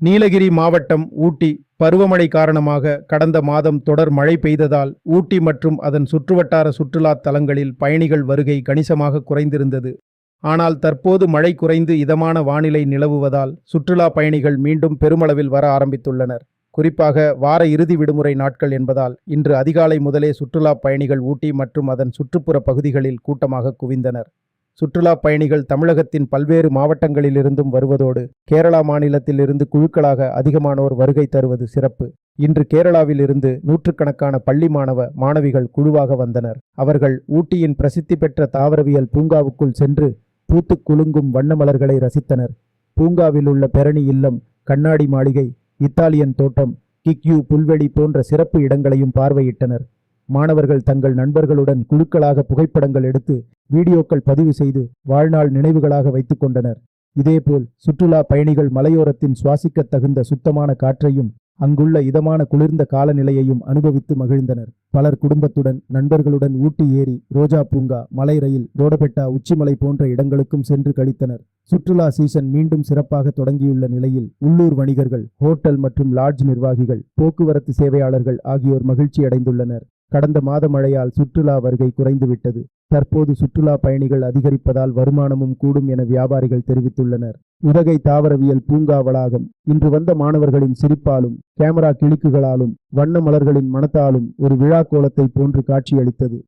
நீலகிரி மாவட்டம் ஊட்டி பருவமழை காரணமாக கடந்த மாதம் தொடர் மழை பெய்ததால் ஊட்டி மற்றும் அதன் சுற்றுவட்டார சுற்றுலா தலங்களில் பயணிகள் வருகை கணிசமாக குறைந்திருந்தது. ஆனால் தற்போது மழை குறைந்து இதமான வானிலை நிலவுவதால் சுற்றுலா பயணிகள் மீண்டும் பெருமளவில் வர ஆரம்பித்துள்ளனர். குறிப்பாக வார இறுதி விடுமுறை நாட்கள் என்பதால் இன்று அதிகாலை முதலே சுற்றுலா பயணிகள் ஊட்டி மற்றும் அதன் சுற்றுப்புற பகுதிகளில் கூட்டமாக குவிந்தனர். சுற்றுலா பயணிகள் தமிழகத்தின் பல்வேறு மாவட்டங்களிலிருந்தும் வருவதோடு கேரளா மாநிலத்தில் இருந்து குழுக்களாக அதிகமானோர் வருகை தருவது சிறப்பு. இன்று கேரளாவில் இருந்து நூற்றுக்கணக்கான பள்ளி மாணவ மாணவிகள் குழுவாக வந்தனர். அவர்கள் ஊட்டியின் பிரசித்தி பெற்ற தாவரவியல் பூங்காவுக்குள் சென்று பூத்து குலுங்கும் வண்ண மலர்களை ரசித்தனர். பூங்காவில் உள்ள பெரணி இல்லம் கண்ணாடி மாளிகை இத்தாலியன் தோட்டம் கிக்யூ புல்வெளி போன்ற சிறப்பு இடங்களையும் பார்வையிட்டனர். மாணவர்கள் தங்கள் நண்பர்களுடன் குழுக்களாக புகைப்படங்கள் எடுத்து வீடியோக்கள் பதிவு செய்து வாழ்நாள் நினைவுகளாக வைத்துக் கொண்டனர். இதேபோல் சுற்றுலா பயணிகள் மலையோரத்தின் சுவாசிக்க தகுந்த சுத்தமான காற்றையும் அங்குள்ள இதமான குளிர்ந்த காலநிலையையும் அனுபவித்து மகிழ்ந்தனர். பலர் குடும்பத்துடன் நண்பர்களுடன் ஊட்டி ஏறி ரோஜா பூங்கா மலை ரயில் ரோடபெட்டா உச்சிமலை போன்ற இடங்களுக்கும் சென்று கழித்தனர். சுற்றுலா சீசன் மீண்டும் சிறப்பாக தொடங்கியுள்ள நிலையில் உள்ளூர் வணிகர்கள் ஹோட்டல் மற்றும் லாட்ஜ் நிர்வாகிகள் போக்குவரத்து சேவையாளர்கள் ஆகியோர் மகிழ்ச்சி அடைந்துள்ளனர் கடந்த மாத மழையால் சுற்றுலா வருகை குறைந்துவிட்டது. தற்போது சுற்றுலா பயணிகள் அதிகரிப்பதால் வருமானமும் கூடும் என வியாபாரிகள் தெரிவித்துள்ளனர். உதகை தாவரவியல் பூங்கா வளாகம். இன்று வந்த மாணவர்களின் சிரிப்பாலும் கேமரா கிளிக்குகளாலும் வண்ண மலர்களின் மனத்தாலும் ஒரு விழா கோலத்தை போன்று காட்சியளித்தது.